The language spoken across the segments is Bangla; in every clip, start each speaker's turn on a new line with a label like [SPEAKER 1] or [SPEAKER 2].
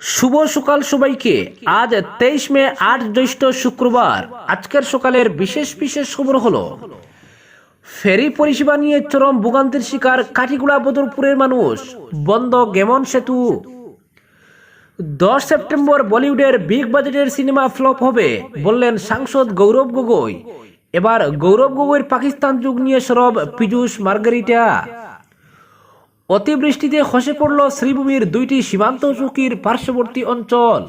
[SPEAKER 1] শুভ সকাল সবাইকে। আজ তেইশ মে আট জ্যৈষ্ঠ শুক্রবার। আজকের সকালের বিশেষ বিশেষ খবর হলো, ফেরি পরিষেবা নিয়ে চরম ভোগান্তির শিকার কাঠিগুড়া বদরপুরের মানুষ। বন্ধ গেমন সেতু। দশ সেপ্টেম্বর বলিউডের বিগ বাজেটের সিনেমা ফ্লপ হবে, বললেন সাংসদ গৌরব গগৈ। এবার গৌরব গগৈর পাকিস্তান যুগ নিয়ে সরব পীযূষ মার্গারিটা। অতিবৃষ্টিতে খসে পড়ল শ্রীভূমির দুইটি সীমান্ত চৌকির পার্শ্ববর্তী অঞ্চল।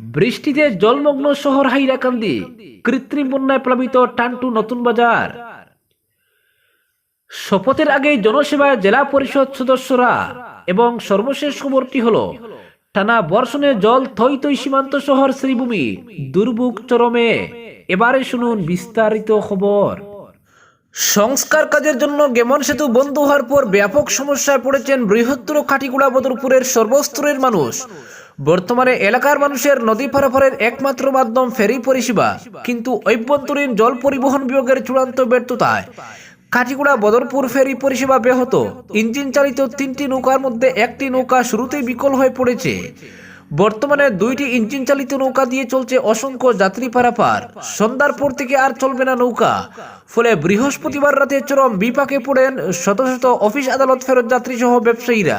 [SPEAKER 1] বৃষ্টিতে জলমগ্ন শহর হাইরাকান্দি কৃত্রিম বন্যায় প্লাবিত টান্টু নতুন বাজার। শপথের আগে জনসেবায় জেলা পরিষদ সদস্যরা এবং সর্বশেষ খবরটি হল, টানা বর্ষণে জল থই থই সীমান্ত শহর শ্রীভূমি দুর্ভোগ চরমে। এবারে শুনুন বিস্তারিত খবর। সংস্কার কাজের জন্য গেমন সেতু বন্ধ হওয়ার পর ব্যাপক সমস্যায় পড়েছেন বৃহত্তর কাটিগুড়া বদরপুরের সর্বস্তরের মানুষ। বর্তমানে এলাকার মানুষের নদী পারাপারের একমাত্র মাধ্যম ফেরি পরিষেবা, কিন্তু অভ্যন্তরীণ জল পরিবহন বিভাগের চূড়ান্ত ব্যর্থতায়। কাটিগুড়া বদরপুর ফেরি পরিষেবা ব্যাহত। ইঞ্জিন চালিত তিনটি নৌকার মধ্যে একটি নৌকা শুরুতেই বিকল হয়ে পড়েছে। বর্তমানে দুইটি ইঞ্জিন চালিত নৌকা দিয়ে চলছে অসংখ্য যাত্রী পারাপার। সন্ধ্যার পর থেকে আর চলবে না নৌকা। ফলে বৃহস্পতিবার রাতে চরম বিপাকে পড়েন শত শত অফিস আদালত ফেরত যাত্রী সহ ব্যবসায়ীরা।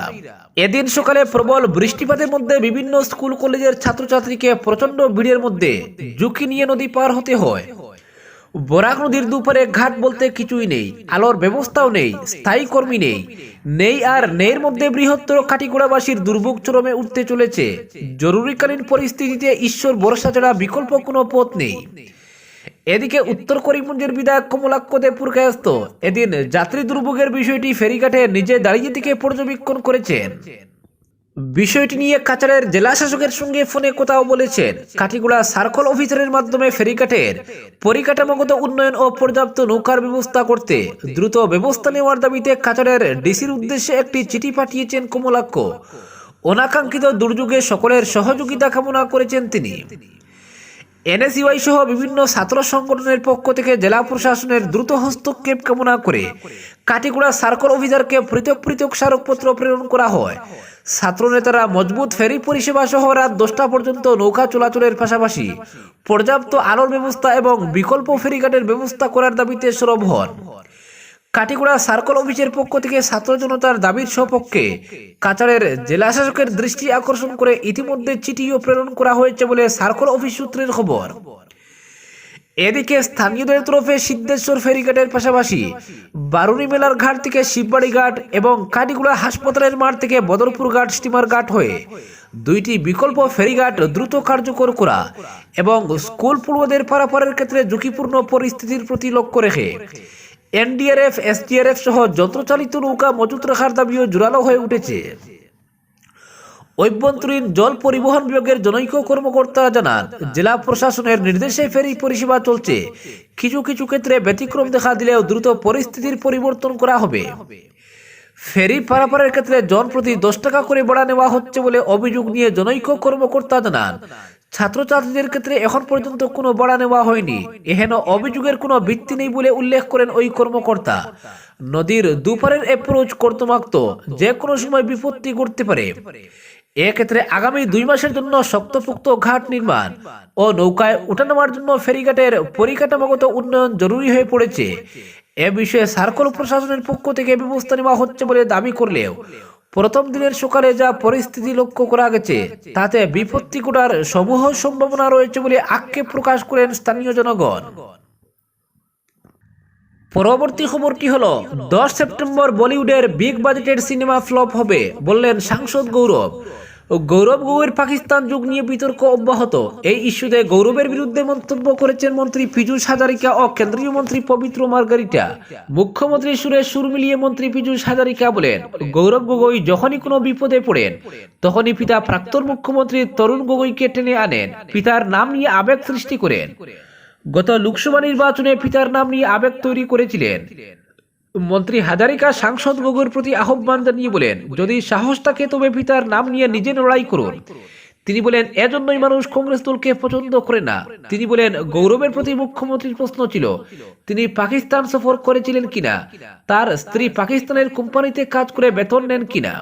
[SPEAKER 1] এদিন সকালে প্রবল বৃষ্টিপাতের মধ্যে বিভিন্ন স্কুল কলেজের ছাত্রছাত্রীকে প্রচণ্ড ভিড়ের মধ্যে ঝুঁকি নিয়ে নদী পার হতে হয়। বরাক নদীর দুপারে ঘাট বলতে কিছুই নেই, আলোর ব্যবস্থাও নেই, স্থায়ী কর্মী নেই। নেই আর নেইর মধ্যে বৃহত্তর কাটিগুড়াবাসীর দুর্ভোগ চরমে উঠতে চলেছে। জরুরিকালীন পরিস্থিতিতে ঈশ্বর ভরসা ছাড়া বিকল্প কোনো পথ নেই। এদিকে উত্তর করিমগঞ্জের বিধায়ক কমলাক্ষ দেবপুর কায়স্ত এদিন যাত্রী দুর্ভোগের বিষয়টি ফেরিঘাটে নিজে দাঁড়িয়ে থেকে পর্যবেক্ষণ করেছেন। বিষয়টি নিয়ে কাচারের জেলা শাসকের সঙ্গে ফোনে কোথাও বলেছেন। কাঠিগুড়া সার্কল অফিসারের মাধ্যমে ফেরিঘাটের পরিকাঠামোগত উন্নয়ন ও পর্যাপ্ত নৌকার ব্যবস্থা করতে দ্রুত ব্যবস্থা নেওয়ার দাবিতে কাচারের ডিসির উদ্দেশ্যে একটি চিঠি পাঠিয়েছেন কমলাক্ষ। অনাকাঙ্ক্ষিত দুর্যোগে সকলের সহযোগিতা কামনা করেছেন তিনি। এনএসইউআই সহ বিভিন্ন ছাত্র সংগঠনের পক্ষ থেকে জেলা প্রশাসনের দ্রুত হস্তক্ষেপ কামনা করে কাটিগুড়া সার্কল অভিযানকে পৃথক পৃথক স্মারকপত্র প্রেরণ করা হয়। ছাত্রনেতারা মজবুত ফেরি পরিষেবা সহ রাত দশটা পর্যন্ত নৌকা চলাচলের পাশাপাশি পর্যাপ্ত আলোর ব্যবস্থা এবং বিকল্প ফেরিঘাটের ব্যবস্থা করার দাবিতে সরব হন। কাটিগুড়া সার্কল অফিসের পক্ষ থেকে ছাত্র জনতার দাবির সপক্ষে কাছাড়ের জেলা শাসকের দৃষ্টি আকর্ষণ করে ইতিমধ্যে চিঠিও প্রেরণ করা হয়েছে বলে সার্কল অফিস সূত্রের খবর। এদিকে স্থানীয়দের তরফে সিদ্ধেশ্বর ফেরিঘাটের পাশাপাশি বারুনি মেলার ঘাট থেকে শিববাড়ি ঘাট এবং কাটিগুড়া হাসপাতালের মাঠ থেকে বদরপুর ঘাট স্টিমার ঘাট হয়ে দুইটি বিকল্প ফেরিঘাট দ্রুত কার্যকর করা এবং স্কুল পূর্বদের পারাপারের ক্ষেত্রে ঝুঁকিপূর্ণ পরিস্থিতির প্রতি লক্ষ্য রেখে এনডিআরএফ, এসডিআরএফ সহ যন্ত্রচালিত নৌকা মজুত রাখার দাবিও জোরালো হয়ে উঠেছে। অভ্যন্তরীণ জল পরিবহন বিভাগের জনৈক কর্মকর্তা জানান, জেলা প্রশাসনের নির্দেশে ফেরি পরিষেবা চলছে। কিছু কিছু ক্ষেত্রে ব্যতিক্রম দেখা দিলেও দ্রুত পরিস্থিতির পরিবর্তন করা হবে। ফেরি পারাপারের ক্ষেত্রে জন প্রতি দশ টাকা করে ভাড়া নেওয়া হচ্ছে বলে অভিযোগ নিয়ে জনৈক কর্মকর্তা জানান ছাত্রছাত্রীদের ক্ষেত্রে এখন পর্যন্ত কোনো বড়া নেওয়া হয়নি। এহেন অভিযোগের কোনো ভিত্তি নেই বলে উল্লেখ করেন ওই কর্মকর্তা। নদীর দুপারের অ্যাপ্রোচ কর্তমাক্ত, যে কোনো সময় বিপত্তি ঘটতে পারে। এক্ষেত্রে আগামী দুই মাসের জন্য শক্তপোক্ত ঘাট নির্মাণ ও নৌকায় উঠানামার জন্য ফেরিঘাটের পরিকাঠামোগত উন্নয়ন জরুরি হয়ে পড়েছে। এ বিষয়ে সার্কল প্রশাসনের পক্ষ থেকে ব্যবস্থা নেওয়া হচ্ছে বলে দাবি করলেও প্রথম দিনের সকালে যা পরিস্থিতি লক্ষ্য করা গেছে, তাতে বিপত্তি কোটার সমূহ সম্ভাবনা রয়েছে বলে আক্ষেপ প্রকাশ করেন স্থানীয় জনগণ। পরবর্তী খবর কি হলো? দশ সেপ্টেম্বর বলিউডের বিগ বাজেটের সিনেমা ফ্লপ হবে, বললেন সাংসদ গৌরব। গৌরব গগৈর পাকিস্তান যুগ নিয়ে বিতর্ক অব্যাহত। এই ইস্যুতে গৌরবের বিরুদ্ধে মন্তব্য করেছেন মন্ত্রী পীযূষ হাজারিকা ও কেন্দ্রীয় মন্ত্রী পবিত্র মার্গারিটা। মুখ্যমন্ত্রী সুরে সুর মিলিয়ে মন্ত্রী পীযূষ হাজারিকা বলেন, গৌরব গগৈ যখনই কোনো বিপদে পড়েন, তখনই পিতা প্রাক্তন মুখ্যমন্ত্রী তরুণ গগৈকে টেনে আনেন। পিতার নাম নিয়ে আবেগ সৃষ্টি করেন। গত লোকসভা নির্বাচনে পিতার নাম নিয়ে আবেগ তৈরি করেছিলেন। মন্ত্রী হাজারিকা সাংসদ গগৈর প্রতি আহ্বান জানিয়ে বলেন, যদি সাহস থাকে, তবে পিতার নাম নিয়ে নিজে লড়াই করুন। তিনি বলেন, এজন্যই মানুষ কংগ্রেস দলকে পছন্দ করে না। তিনি বলেন, গৌরবের প্রতি মুখ্যমন্ত্রীর প্রশ্ন ছিল, তিনি পাকিস্তান সফর করেছিলেন কিনা? তার স্ত্রী পাকিস্তানের কোম্পানিতে কাজ করে বেতন নেন কিনা?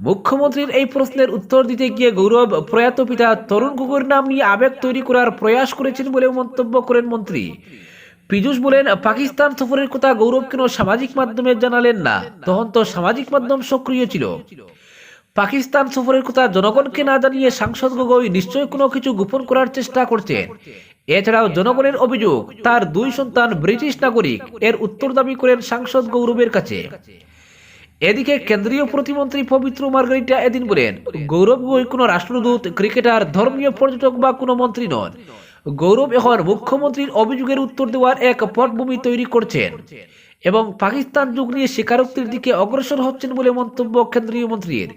[SPEAKER 1] মুখ্যমন্ত্রীর এই প্রশ্নের উত্তর দিতে গিয়ে গৌরব প্রয়াত পিতা তরুণ গগৈর নাম নিয়ে আবেগ তৈরি করার প্রয়াস করেছেন বলে মন্তব্য করেন মন্ত্রী। পীযূষ বলেন, পাকিস্তান সফরের কথা গৌরব কেন সামাজিক মাধ্যমে জানালেন না? তখন তো সামাজিক মাধ্যম সক্রিয় ছিল। পাকিস্তান সফরের কথা জনগণকে না জানিয়ে সাংসদ গগৈ নিশ্চয়ই কোনো কিছু গোপন করার চেষ্টা করছেন। এছাড়াও জনগণের অভিযোগ, তার দুই সন্তান ব্রিটিশ নাগরিক, এর উত্তর দাবি করেন সাংসদ গৌরবের কাছে। এদিকে কেন্দ্রীয় প্রতিমন্ত্রী পবিত্র মার্গারিটা এদিন বলেন, গৌরব গগৈ কোনো রাষ্ট্রদূত, ক্রিকেটার, ধর্মীয় পর্যটক বা কোনো মন্ত্রী নন। গৌরব এখন মুখ্যমন্ত্রীর অভিযোগের উত্তর দেওয়ার এক পটভূমি তৈরি করছেন এবং পাকিস্তান যুগ নিয়ে স্বীকারোক্তির দিকে অগ্রসর হচ্ছেন বলে মন্তব্য কেন্দ্রীয় মন্ত্রীর।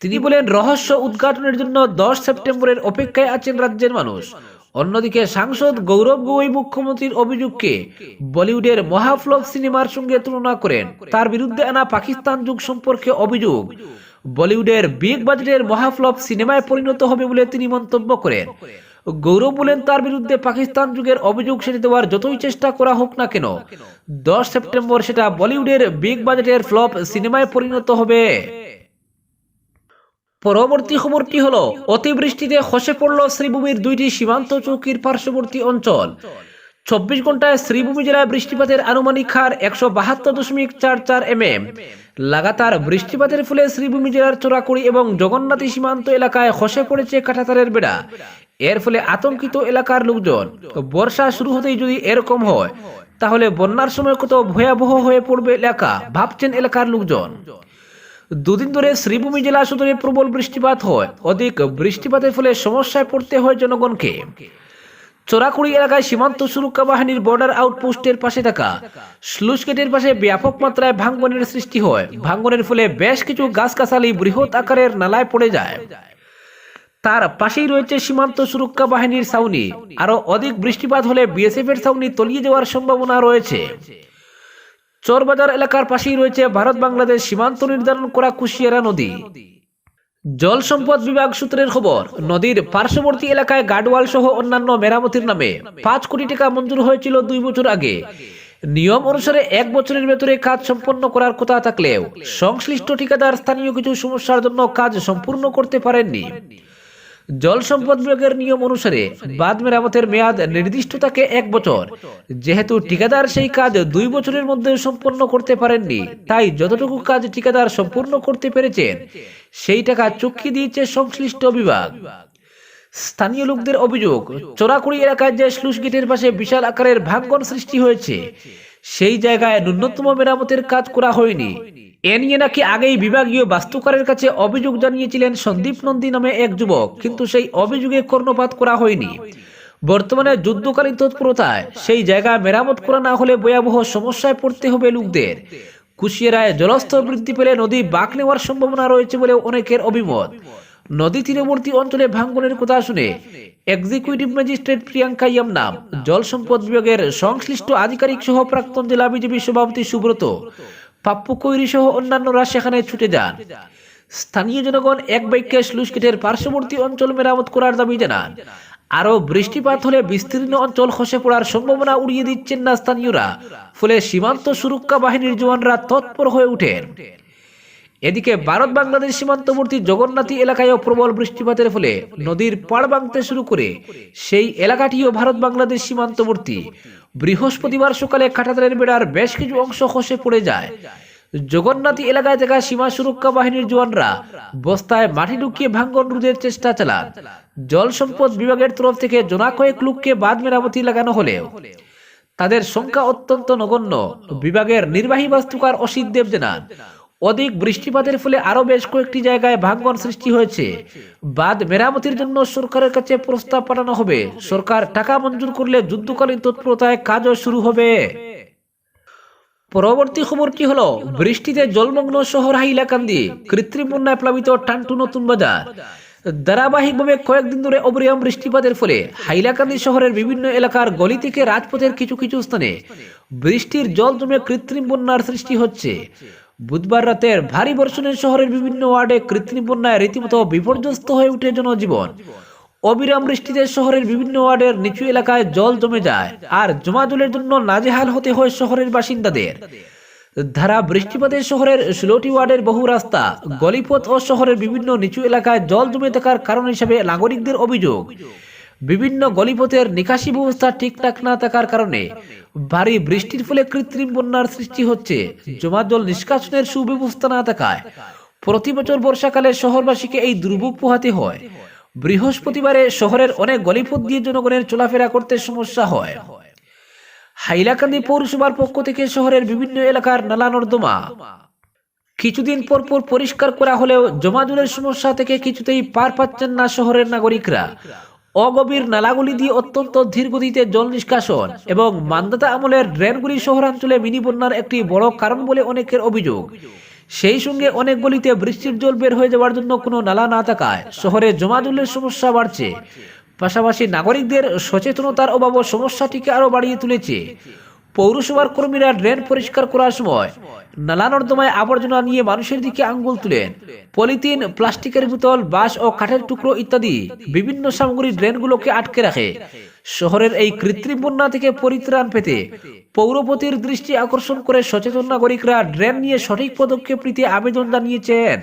[SPEAKER 1] তিনি বলেন, রহস্য উদ্ঘাটনের জন্য দশ সেপ্টেম্বরের অপেক্ষায় আছেন রাজ্যের মানুষ। অন্যদিকে সাংসদ গৌরব গগৈ মুখ্যমন্ত্রীর অভিযোগকে বলিউডের মহাফ্লপ সিনেমার সঙ্গে তুলনা করেন। তার বিরুদ্ধে আনা পাকিস্তান যুগ সম্পর্কে অভিযোগ, বলিউডের বিগ বাজেটের মহাফ্লপ সিনেমায় পরিণত হবে বলে তিনি মন্তব্য করেন। গৌরব বলেন তার বিরুদ্ধে পাকিস্তান যুগের অভিযোগ সেরে দেওয়ার যতই চেষ্টা করা হোক না কেন, দশ সেপ্টেম্বর সেটা বলিউডের বিগ বাজেটের ফ্লপ সিনেমায় পরিণত হবে। পরবর্তী খবরটি হলো, অতিবৃষ্টিতে খসে পড়ল শ্রীভূমির দুইটি সীমান্ত চৌকির পার্শ্ববর্তী অঞ্চল। চব্বিশ ঘন্টায় শ্রীভূমি জেলায় বৃষ্টিপাতের আনুমানিক হার একশো বাহাত্তর দশমিক চার চার এম এম লাগাতার বৃষ্টিপাতের ফলে শ্রীভূমি জেলার চোরাকুড়ি এবং জগন্নাথী সীমান্ত এলাকায় খসে পড়েছে কাঁটাতারের বেড়া। এর ফলে আতঙ্কিত এলাকার লোকজন। বর্ষা শুরু হতেই যদি এরকম হয়, তাহলে বন্যার সময় কত ভয়াবহ হয়ে পড়বে এলাকা, ভাবছেন এলাকার লোকজন। দুদিন ধরে শ্রীভূমি জেলা সদরে প্রবল বৃষ্টিপাত হয়। অধিক বৃষ্টিপাতের ফলে সমস্যায় পড়তে হয় জনগণকে। চোরাকুড়ি এলাকায় সীমান্ত সুরক্ষা বাহিনীর বর্ডার আউটপোস্টের পাশে থাকা স্লুস গেটের পাশে ব্যাপক মাত্রায় ভাঙ্গনের সৃষ্টি হয়। ভাঙ্গনের ফলে বেশ কিছু গাছগাছালি বৃহৎ আকারের নালায় পড়ে যায়। তার পাশেই রয়েছে সীমান্ত সুরক্ষা বাহিনীর ছাউনি। আরও অধিক বৃষ্টিপাত হলে বিএসএফ এর ছাউনি তলিয়ে যাওয়ার সম্ভাবনা রয়েছে। চরবাজার এলাকার পাশেই রয়েছে ভারত বাংলাদেশ সীমান্ত নির্ধারণ করা কুশিয়ারা নদী। জল সম্পদ বিভাগ সূত্রের খবর, নদীর পার্শ্ববর্তী এলাকায় গার্ডওয়াল সহ অন্যান্য মেরামতির নামে পাঁচ কোটি টাকা মঞ্জুর হয়েছিল দুই বছর আগে। নিয়ম অনুসারে এক বছরের ভেতরে কাজ সম্পন্ন করার কথা থাকলেও সংশ্লিষ্ট ঠিকাদার স্থানীয় কিছু সমস্যার জন্য কাজ সম্পূর্ণ করতে পারেননি। জল সম্পদ বিভাগের নিয়ম অনুসারে বাঁধ মেরামতের মেয়াদ নির্দিষ্ট থাকে এক বছর। যেহেতু ঠিকাদার সেই কাজ দুই বছরের মধ্যে সম্পন্ন করতে পারেননি, তাই যতটুকু কাজ ঠিকাদার সম্পূর্ণ করতে পেরেছেন, সেই টাকা চুক্তি দিয়েছে সংশ্লিষ্ট বিভাগ। স্থানীয় লোকদের অভিযোগ, চোরাকুড়ি এলাকায় যে স্লুস গেটের পাশে বিশাল আকারের ভাঙ্গন সৃষ্টি হয়েছে, সেই জায়গায় ন্যূনতম মেরামতের কাজ করা হয়নি। এ নিয়ে নাকি আগেই বিভাগীয় বাস্তুকারের কাছে অভিযোগ জানিয়েছিলেন সন্দীপ নন্দী নামে এক যুবক, কিন্তু সেই অভিযোগে কর্ণপাত করা হয়নি। বর্তমানে যুদ্ধকালীন তৎপরতায় সেই জায়গা মেরামত করা না হলে ভয়াবহ সমস্যায় পড়তে হবে লোকদের। কুশিয়ারায় জলস্তর বৃদ্ধি পেলে নদী বাঁক নেওয়ার সম্ভাবনা রয়েছে বলে অনেকের অভিমত। নদী তীরবর্তী অঞ্চলে ভাঙ্গনের কথা শুনে এক্সিকিউটিভ ম্যাজিস্ট্রেট প্রিয়াঙ্কা ইয়ামনাম, জল সম্পদ বিভাগের সংশ্লিষ্ট আধিকারিক সহ প্রাক্তন জেলা বিজেপি সভাপতি সুব্রত পাপ্পু কৈরি সহ অন্যান্যরা সেখানে ছুটে যান। স্থানীয় জনগণ এক বাইককে স্লুসকেটের পার্শ্ববর্তী অঞ্চল মেরামত করার দাবি জানান। আরও বৃষ্টিপাত হলে বিস্তীর্ণ অঞ্চল খসে পড়ার সম্ভাবনা উড়িয়ে দিচ্ছেন না স্থানীয়রা, ফলে সীমান্ত সুরক্ষা বাহিনীর জওয়ানরা তৎপর হয়ে ওঠেন। এদিকে ভারত বাংলাদেশ সীমান্তবর্তী জগন্নাথী এলাকায়ও প্রবল বৃষ্টিপাতের ফলে নদীর পাড় ভাঙতে শুরু করে সেই এলাকাটিও ভারত বাংলাদেশ সীমান্তবর্তী। বৃহস্পতিবার সকালে কাঁটাতারের বেড়ার বেশ কিছু অংশ খসে পড়ে যায়। জগন্নাথী এলাকায় থাকা সীমা সুরক্ষা বাহিনীর জওয়ানরা বস্তায় মাটি ঢুকিয়ে ভাঙ্গন রোধের চেষ্টা চালান। জল সম্পদ বিভাগের তরফ থেকে জোনা কয়েক লোককে বাঁধ মেরামতি লাগানো হলেও। তাদের সংখ্যা অত্যন্ত নগণ্য। বিভাগের নির্বাহী বাস্তুকার অসিত দেব জানান অধিক বৃষ্টিপাতের ফলে আরও বেশ কয়েকটি জায়গায় ভাঙ্গন সৃষ্টি হয়েছে। বাঁধ মেরামতির জন্য সরকারের কাছে প্রস্তাব পাঠানো হবে। সরকার টাকা মঞ্জুর করলে যুদ্ধকালীন তৎপরতায় কাজও শুরু হবে। পরবর্তী খবরটি হলো, বৃষ্টিতে জলমগ্ন শহর হাইলাকান্দি কৃত্রিম বন্যায় প্লাবিত টান্টু নতুন বাজার। ধারাবাহিকভাবে কয়েকদিন ধরে অবিরাম বৃষ্টিপাতের ফলে হাইলাকান্দি শহরের বিভিন্ন এলাকার গলি থেকে রাজপথের কিছু কিছু স্থানে বৃষ্টির জল জমে কৃত্রিম বন্যার সৃষ্টি হচ্ছে। বুধবার রাতের ভারী বর্ষণের শহরের বিভিন্ন ওয়ার্ডে কৃত্রিম বন্যায় রীতিমতো বিপর্যস্ত হয়ে উঠে জনজীবন। অবিরাম বৃষ্টিতে শহরের বিভিন্ন ওয়ার্ডের নিচু এলাকায় জল জমে যায় আর জমা জলের জন্য নাজেহাল হতে হয় শহরের বাসিন্দাদের। ধারা বৃষ্টিপাতে শহরের ষোলোটি ওয়ার্ডের বহু রাস্তা, গলিপথ ও শহরের বিভিন্ন নিচু এলাকায় জল জমে থাকার কারণ হিসেবে নাগরিকদের অভিযোগ। বিভিন্ন গলিপথের নিকাশি ব্যবস্থা ঠিকঠাক না থাকার কারণে ভারী বৃষ্টির ফলে কৃত্রিম বন্যার সৃষ্টি হচ্ছে। জমা জল নিষ্কাশনের সুব্যবস্থা না থাকায় প্রতি বছর বর্ষাকালে শহরবাসীকে এই দুর্ভোগ পোহাতে হয়। বৃহস্পতিবারে শহরের অনেক গলিপথ দিয়ে জনগণের চলাফেরা করতে সমস্যা হয়। হাইলাকান্দি পৌরসভার পক্ষ থেকে শহরের বিভিন্ন এলাকার নালা নর্দমা কিছুদিন পর পর পরিষ্কার করা হলেও জমাজলের সমস্যা থেকে কিছুতেই পার পাচ্ছেন না শহরের নাগরিকরা। অগভীর নালাগুলি দিয়ে অত্যন্ত ধীর গতিতে জল নিষ্কাশন এবং মান্দাতা আমলের ড্রেনগুলি শহরাঞ্চলে মিনি বন্যার একটি বড় কারণ বলে অনেকের অভিযোগ। সেই সঙ্গে অনেক গলিতে বৃষ্টির জল বের হয়ে যাওয়ার জন্য কোনো নালা না থাকায় শহরে জমাজলের সমস্যা বাড়ছে। পাশাপাশি নাগরিকদের সচেতনতার অভাবও সমস্যাটিকে আরও বাড়িয়ে তুলেছে। পৌরসভার কর্মীরা ড্রেন পরিষ্কার করার সময় নালা নর্দমায় আবর্জনা নিয়ে মানুষের দিকে আঙ্গুল তুলেন। পলিথিন, প্লাস্টিকের বোতল, বাঁশ ও কাঠের টুকরো ইত্যাদি বিভিন্ন সামগ্রী ড্রেনগুলোকে আটকে রাখে। শহরের এই কৃত্রিম বন্যা থেকে পরিত্রাণ পেতে পৌরপতির দৃষ্টি আকর্ষণ করে সচেতন নাগরিকরা ড্রেন নিয়ে সঠিক পদক্ষেপ নিতে আবেদন জানিয়েছেন।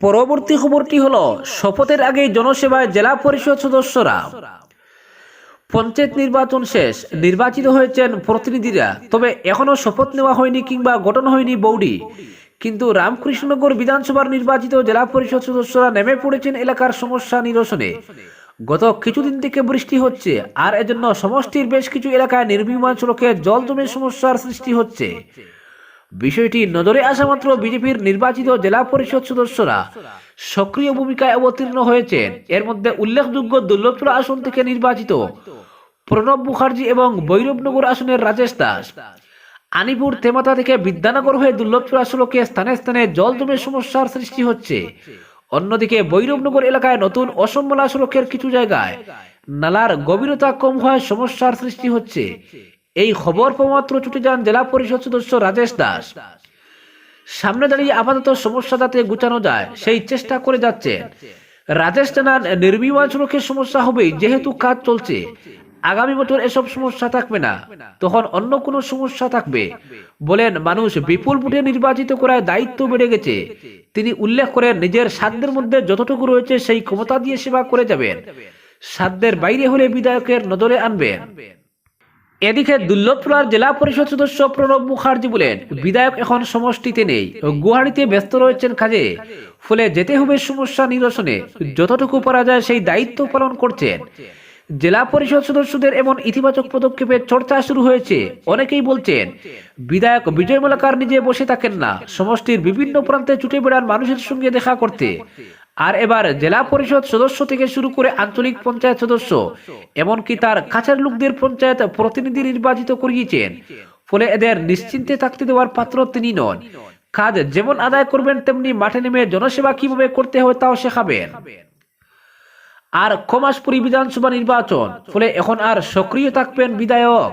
[SPEAKER 1] পরবর্তী খবরটি হল, শপথের আগে জনসেবায় জেলা পরিষদ সদস্যরা পঞ্চায়েত নির্বাচন শেষ, নির্বাচিত হয়েছেন প্রতিনিধিরা। তবে এখনও শপথ নেওয়া হয়নি কিংবা গঠন হয়নি বৌডি। কিন্তু রামকৃষ্ণনগর বিধানসভার নির্বাচিত জেলা পরিষদ সদস্যরা নেমে পড়েছেন এলাকার সমস্যা নিরসনে। গত কিছুদিন থেকে বৃষ্টি হচ্ছে, আর এজন্য সমষ্টির বেশ কিছু এলাকায় নির্বিমান সড়কে জল জমে সমস্যার সৃষ্টি হচ্ছে। বিষয়টি নজরে আসা মাত্র বিজেপির নির্বাচিত জেলা পরিষদ সদস্যরা। সক্রিয় ভূমিকায় অবতীর্ণ হয়েছেন। এর মধ্যে উল্লেখযোগ্য দুর্লভপুর আসন থেকে নির্বাচিত প্রণব মুখার্জি এবং বৈরবনগর আসনের রাজেশ দাস। আনিপুর তেমাতা থেকে বিদ্যানগর হয়ে দুর্লভপুর আসনকে স্থানে স্থানে জল জমে সমস্যার সৃষ্টি হচ্ছে। অন্যদিকে বৈরবনগর এলাকায় নতুন অসম্মলা সড়কের কিছু জায়গায় নালার গভীরতা কম হওয়ায় সমস্যার সৃষ্টি হচ্ছে। এই খবর পাওয়ামাত্র ছুটে যান জেলা পরিষদ সদস্য রাজেশ দাস। সামনে দাঁড়িয়ে আপাতত সমস্যা যাতে গুছানো যায়, সেই চেষ্টা করে যাচ্ছেন। রাজেশ জানান নির্বিমান সড়কের সমস্যা হবে যেহেতু কাজ চলছে। আগামী বছর এসব সমস্যা থাকবে না। তখন অন্য কোনো সমস্যা থাকবে। বলেন, মানুষ বিপুল ভোটে নির্বাচিত করায় দায়িত্ব বেড়ে গেছে। তিনি উল্লেখ করেন, নিজের সাধ্যের মধ্যে যতটুকু রয়েছে সেই ক্ষমতা দিয়ে সেবা করে যাবেন। সাধ্যের বাইরে হলে বিধায়কের নজরে আনবেন। এদিকে দুর্লভপুরার জেলা পরিষদ সদস্য প্রণব মুখার্জি বলেন, বিধায়ক এখন সমষ্টিতে নেই গুয়াহাটিতে ব্যস্ত রয়েছেন কাজে। ফলে যেতে হবে সমস্যা নিরসনে। যতটুকু পারা যায় সেই দায়িত্ব পালন করছেন। জেলা পরিষদ সদস্যদের এমন ইতিবাচক পদক্ষেপের চর্চা শুরু হয়েছে। অনেকেই বলছেন, বিধায়ক বিজয় মালাকার নিজে বসে থাকেন না। সমষ্টির বিভিন্ন প্রান্তে ছুটে বেড়ান মানুষের সঙ্গে দেখা করতে। আর এবার জেলা পরিষদ সদস্য থেকে শুরু করে আঞ্চলিক পঞ্চায়েত সদস্য, এমনকি তার কাছের লোকদের পঞ্চায়েত প্রতিনিধি নির্বাচিত করিয়েছেন। ফলে এদের নিশ্চিন্তে থাকতে দেওয়ার পাত্র তিনি নন। কাজ যেমন আদায় করবেন, তেমনি মাঠে নেমে জনসেবা কীভাবে করতে হয় তাও শেখাবেন। আর কমাসপুরি বিধানসভা নির্বাচন। ফলে এখন আর সক্রিয় থাকবেন বিধায়ক।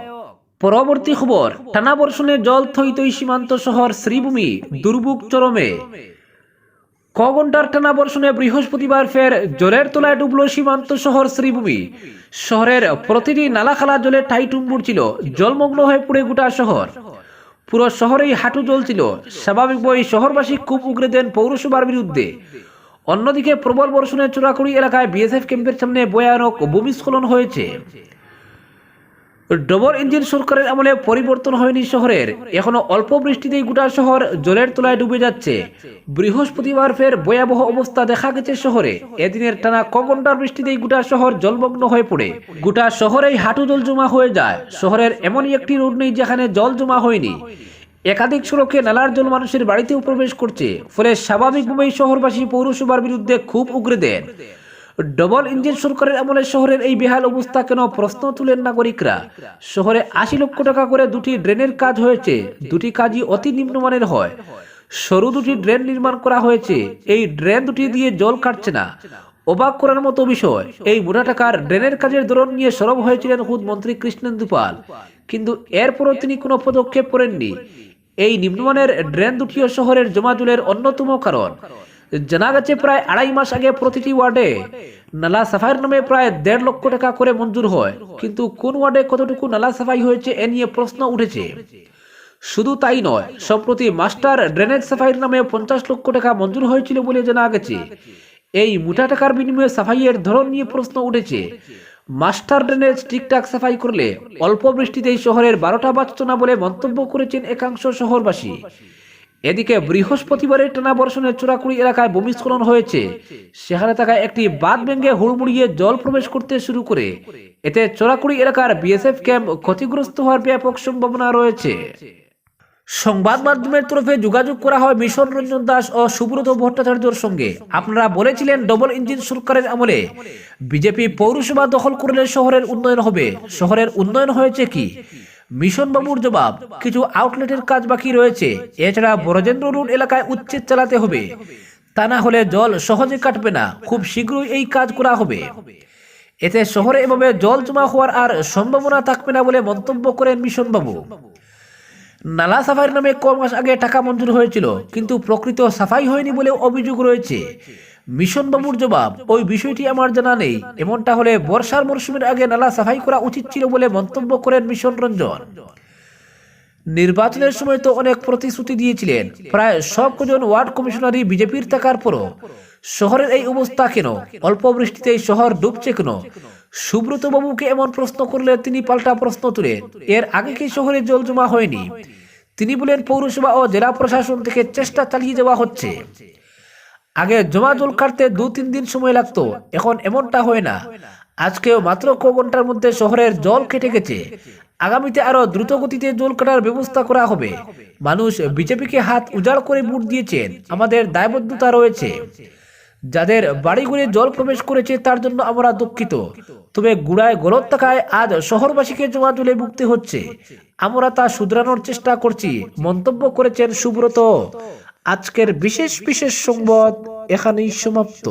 [SPEAKER 1] পরবর্তী খবর, টানা বর্ষণে জল থই থই সীমান্ত শহর শ্রীভূমি দুর্ভোগ চরমে। ক টানা বর্ষণে বৃহস্পতিবার ফের জলের তলায় ডুবল সীমান্ত শহর শ্রীভূমি। শহরের প্রতিটি নালাখালা জলে ঠাইটুম্বুর ছিল, জলমগ্ন হয়ে পুড়ে গোটা শহর। পুরো শহরেই হাঁটু জল ছিল স্বাভাবিক বই শহরবাসী খুব উগরে দেন পৌরসভার বিরুদ্ধে। অন্যদিকে প্রবল বর্ষণে চোরাকুড়ি এলাকায় বিএসএফ ক্যাম্পের সামনে ভয়ানক ভূমিস্খলন হয়েছে। ডবল ইঞ্জিন সরকারের আমলে পরিবর্তন হয়নি শহরের। এখনও অল্প বৃষ্টিতেই গোটা শহর জলের তলায় ডুবে যাচ্ছে। বৃহস্পতিবার ফের ভয়াবহ অবস্থা দেখা গেছে শহরে। এদিনের টানা ক বৃষ্টিতেই গোটা শহর জলমগ্ন হয়ে পড়ে। গোটা শহরেই হাঁটু জল জমা হয়ে যায়। শহরের এমনই একটি রোড নেই যেখানে জল জমা হয়নি। একাধিক সড়কে নালার জল মানুষের বাড়িতেও প্রবেশ করছে। ফলে স্বাভাবিকভাবেই শহরবাসী পৌরসভার বিরুদ্ধে খুব উগরে দেন। ডবল ইঞ্জিন সরকারের আমলে শহরের এই বেহাল অবস্থা কেন প্রশ্ন তুলেন নাগরিকরা। শহরে আশি লক্ষ টাকা করে দুটি ড্রেনের কাজ হয়েছে। দুটি কাজই অতি নিম্নমানের হয়। সরু দুটি ড্রেন নির্মাণ করা হয়েছে। এই ড্রেন দুটি দিয়ে জল কাটছে না। অবাক করার মতো বিষয়। এই মোটা টাকার ড্রেনের কাজের ধরন নিয়ে সরব হয়েছিলেন হুদ মন্ত্রী কৃষ্ণেন্দু পাল। কিন্তু এরপরও তিনি কোনো পদক্ষেপ করেননি। এই নিম্নমানের ড্রেন দুটিও শহরের জমাজুলের অন্যতম কারণ। জানা গেছে প্রায় আড়াই মাস আগে প্রতিটি ওয়ার্ডে নালা সাফাইয়ের নামে প্রায় দেড় লক্ষ টাকা করে মঞ্জুর হয়। কিন্তু কোন ওয়ার্ডে কতটুকু নালা সাফাই হয়েছে এ নিয়ে প্রশ্ন উঠেছে। শুধু তাই নয়, সম্প্রতি মাস্টার ড্রেনেজ সাফাইয়ের নামে পঞ্চাশ লক্ষ টাকা মঞ্জুর হয়েছিল বলে জানা গেছে। এই মোটা টাকার বিনিময়ে সাফাইয়ের ধরন নিয়ে প্রশ্ন উঠেছে। মাস্টার ড্রেনেজ ঠিকঠাক সাফাই করলে অল্প বৃষ্টিতেই শহরের বারোটা বাঁচত না বলে মন্তব্য করেছেন একাংশ শহরবাসী। এদিকে বৃহস্পতিবারের টানা বর্ষণে চোরাকুড়ি এলাকায় ভূমিস্খলন হয়েছে। সেখানে থাকা একটি বাঁধ ভেঙে হুড়মুড়িয়ে জল প্রবেশ করতে শুরু করে। এতে চোরাকুড়ি এলাকার বিএসএফ ক্যাম্প ক্ষতিগ্রস্ত হওয়ার ব্যাপক সম্ভাবনা রয়েছে। সংবাদ মাধ্যমের তরফে যোগাযোগ করা হয় মিশন রঞ্জন দাস ও সুব্রত ভট্টাচার্যর সঙ্গে। আপনারা বলেছিলেন ডবল ইঞ্জিন সরকারের আমলে বিজেপি পৌরসভা দখল করলে শহরের উন্নয়ন হবে। শহরের উন্নয়ন হয়েছে কি? মিশন বাবুর জবাব, কিছু আউটলেটের কাজ বাকি রয়েছে। এছাড়া বরজেন্দ্র রোড এলাকায় উচ্ছেদ চালাতে হবে। তা না হলে জল সহজে কাটবে না। খুব শীঘ্রই এই কাজ করা হবে। এতে শহরে এভাবে জল জমা হওয়ার আর সম্ভাবনা থাকবে না বলে মন্তব্য করেন মিশন বাবু। নালা সাফাইয়ের নামে ক মাস আগে টাকা মঞ্জুর হয়েছিল, কিন্তু প্রকৃত সাফাই হয়নি বলে অভিযোগ রয়েছে। মিশন বাবুর জবাব, ওই বিষয়টি আমার জানা নেই। এমনটা হলে বর্ষার মরশুমের আগে নালা সাফাই করা উচিত ছিল বলে মন্তব্য করেন মিশন রঞ্জন। নির্বাচনের সময় তো অনেক প্রতিশ্রুতি দিয়েছিলেন। প্রায় সব কজন ওয়ার্ড কমিশনারই বিজেপির থাকার পরও। শহরের এই অবস্থা কেন? অল্প বৃষ্টিতেই শহর ডুবছে কেন? সুব্রত বাবুকে এমন প্রশ্ন করলে তিনি পাল্টা প্রশ্ন তুলেন এর আগে কি শহরে জল জমা হয়নি? তিনি বলেন, পৌরসভা ও জেলা প্রশাসন থেকে চেষ্টা চালিয়ে যাওয়া হচ্ছে। আগে জমা জল কাটতে দু, তিন দিন সময় লাগতো, এখন এমনটা হয় না। আজকেও মাত্র ক ঘণ্টার মধ্যে শহরের জল কেটে গেছে। আগামীতে আরও দ্রুত গতিতে জল কাটার ব্যবস্থা করা হবে। মানুষ বিজেপিকে হাত উজাড় করে ভোট দিয়েছেন। আমাদের দায়বদ্ধতা রয়েছে। যাদের বাড়িগুলি জল প্রবেশ করেছে, তার জন্য আমরা দুঃখিত। তবে গুড়ায় গলত থাকায় আজ শহরবাসীকে জমা তুলে মুক্তি হচ্ছে। আমরা তা শুধরানোর চেষ্টা করছি, মন্তব্য করেছেন সুব্রত। আজকের বিশেষ বিশেষ সংবাদ এখানেই সমাপ্ত।